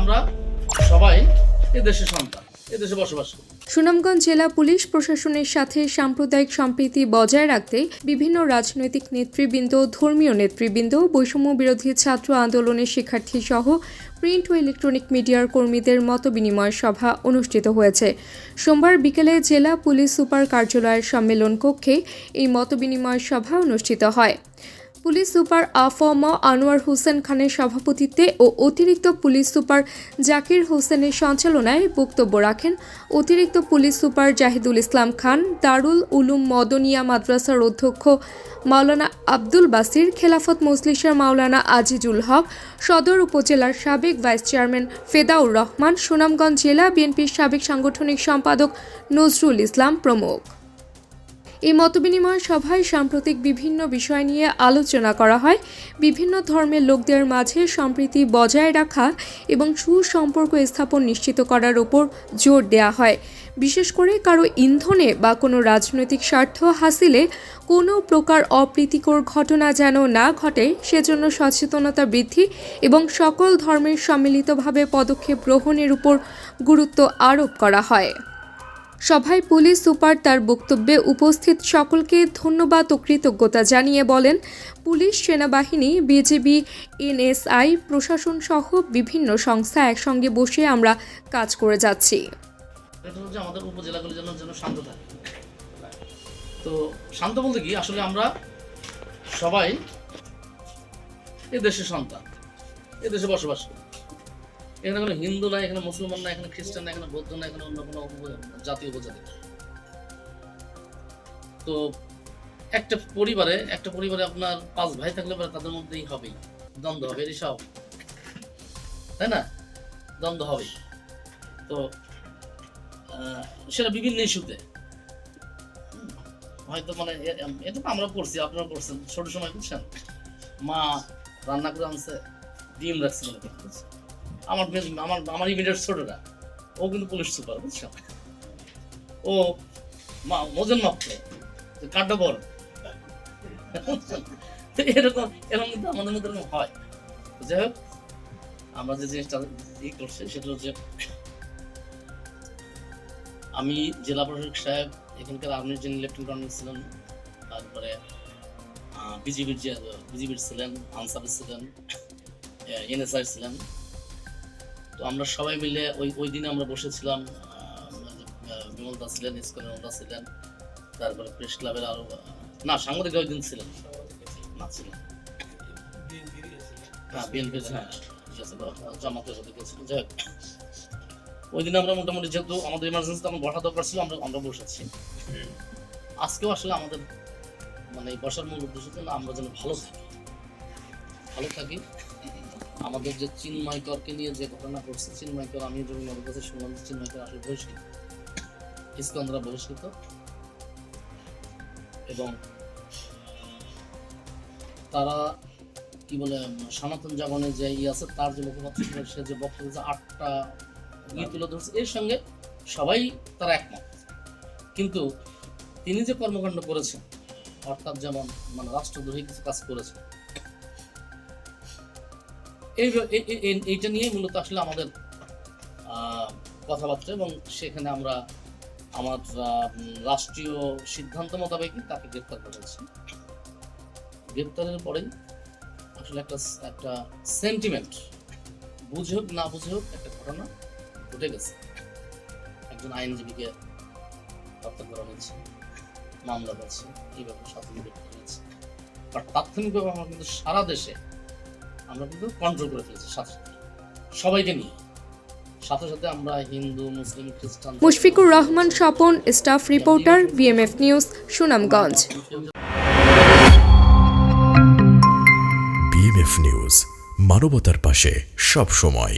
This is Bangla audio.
আমরা সবাই এ দেশের সন্তান এ দেশে বসবাস করি। সুনামগঞ্জ জেলা পুলিশ প্রশাসনের সাথে সাম্প্রদায়িক সম্প্রীতি বজায় রাখতে বিভিন্ন রাজনৈতিক নেতৃবৃন্দ, ধর্মীয় নেতৃবৃন্দ, বৈষম্য বিরোধী ছাত্র আন্দোলনের শিক্ষার্থী সহ প্রিন্ট ও ইলেকট্রনিক মিডিয়ার কর্মীদের মতবিনিময় সভা অনুষ্ঠিত হয়েছে। সোমবার বিকেলে জেলা পুলিশ সুপার কার্যালয়ের সম্মেলন কক্ষে এই মতবিনিময় সভা অনুষ্ঠিত হয়। পুলিশ সুপার আফম আনোয়ার হোসেন খানের সভাপতিত্বে ও অতিরিক্ত পুলিশ সুপার জাকির হোসেনের সঞ্চালনায় বক্তব্য রাখেন অতিরিক্ত পুলিশ সুপার জাহিদুল ইসলাম খান, দারুল উলুম মদনিয়া মাদ্রাসার অধ্যক্ষ মাওলানা আব্দুল বাসির, খেলাফত মজলিসের মাওলানা আজিজুল হক, সদর উপজেলার সাবেক ভাইস চেয়ারম্যান ফেদাউর রহমান, সুনামগঞ্জ জেলা বিএনপির সাবেক সাংগঠনিক সম্পাদক নজরুল ইসলাম প্রমুখ। এই মতবিনিময় সভায় সাম্প্রতিক বিভিন্ন বিষয় নিয়ে আলোচনা করা হয়। বিভিন্ন ধর্মের লোকদের মাঝে সম্প্রীতি বজায় রাখা এবং সুসম্পর্ক স্থাপন নিশ্চিত করার উপর জোর দেওয়া হয়। বিশেষ করে কারও ইন্ধনে বা কোনো রাজনৈতিক স্বার্থ হাসিলে কোনো প্রকার অপ্রীতিকর ঘটনা যেন না ঘটে, সেজন্য সচেতনতা বৃদ্ধি এবং সকল ধর্মের সম্মিলিতভাবে পদক্ষেপ গ্রহণের উপর গুরুত্ব আরোপ করা হয়। সভায় পুলিশ সুপার তার বক্তব্যে উপস্থিত সকলকে ধন্যবাদ ও কৃতজ্ঞতা জানিয়ে বলেন, পুলিশ, সেনাবাহিনী বিজেপি এনএসআই, প্রশাসন সহ বিভিন্ন সংস্থা একসঙ্গে বসে আমরা কাজ করে যাচ্ছি। আমাদের উপজেলাগুলি যেন যেন শান্ত থাকে। তো শান্ত বলতে কি, আসলে আমরা সবাই এ দেশের সন্তান, এ দেশে বসবাস করি। এখানে কোনো হিন্দু নাই, এখানে মুসলমান না এখানে খ্রিস্টান না এখানে বৌদ্ধ না এখানে অন্য কোনো জাতি উপজাতি তো একটা পরিবারে একটা পরিবারে আপনার পাঁচ ভাই থাকলে পরে তাদের মধ্যেই হবেই। দ্বন্দ্ব হবে এটি সব তাই না? দ্বন্দ্ব হবে তো সেটা বিভিন্ন ইস্যুতে। হয়তো মানে এটা তো আমরা করছি আপনারা করছেন ছোট সময় বুঝছেন মা রান্না করে আনছে, ডিম রাখছে মনে করতেছে আমার আমার আমার ইমিডিয়েট ছোটটা ও কিন্তু পুলিশ সুপার বুঝছেন ও, মা ওজন এরকম এরকম কিন্তু আমাদের মধ্যে এরকম হয়। হোক, আমরা যে জিনিসটা ই করছি, সেটা হচ্ছে আমি জেলা প্রশাসক সাহেব, এখানকার আর্মির যিনি লেফটেন্যান্ট কর্নেল ছিলেন, তারপরে বিজিবির বিজিবির ছিলেন, আনসার ছিলেন এনএসআই ছিলেন তো আমরা সবাই মিলে ওই ওই দিনে আমরা বসেছিলাম আহ, বিমলদা ছিলেন ইস্কনের ছিলেন তারপরে প্রেস ক্লাবের আরও না সাংবাদিক ওই দিন ছিলেন। না ছিলেন। হ্যাঁ বিএনপির হ্যাঁ। ঠিক আছে, জামাতের সাথে গেছিলেন। যাই হোক। ওই দিন আমরা মোটামুটি যেহেতু আমাদের ইমার্জেন্সি তখন বসা দরকার ছিল আমরা আমরা বসেছি। আজকেও আসলে আমাদের মানে এই বসার মূল উদ্দেশ্য আমরা যেন ভালো থাকি। ভালো থাকি। আমাদের যে চিন্ময়করকে নিয়ে যে ঘটনা ঘটছে চিন্ময়কর আমি যখন ওদের কাছে শুনলাম যে চিন্ময়কর আসলে বহিষ্কৃত। ইস্কন্দরা বহিষ্কৃত। এবং তারা কি বলে সনাতন জাগরণে যে ই আছে তার যে মুখপাত্র ছিল, সে যে বক্তব্য যে আটটা ই তুলে ধরছে এর সঙ্গে সবাই তারা একমত। কিন্তু তিনি যে কর্মকাণ্ড করেছেন অর্থাৎ যেমন মানে রাষ্ট্রদ্রোহী কিছু কাজ করেছে এই এই- এই- এই- এইটা নিয়ে মূলত আসলে আমাদের কথাবার্তা এবং সেখানে আমরা আমার রাষ্ট্রীয় সিদ্ধান্ত মোতাবেকই তাকে গ্রেপ্তার করেছি। গ্রেপ্তারের পরেই আসলে একটা একটা সেন্টিমেন্ট বুঝে হোক, না বুঝে হোক, একটা ঘটনা ঘটে গেছে। একজন আইনজীবীকে হত্যা করা হয়েছে, মামলা হয়েছে এই ব্যাপারে শাসন গ্রেপ্তার হয়েছে। বাট তাৎক্ষণিকভাবে আমরা কিন্তু সারা দেশে আমরা কিন্তু কন্ট্রোল করে ফেলেছি সাথে সাথে সবাইকে নিয়ে। সাথে সাথে আমরা হিন্দু মুসলিম খ্রিস্টান Mushfiqur Rahman Swapan staff reporter BMF news Sunamganj. BMF news মানবতার পাশে সব সময়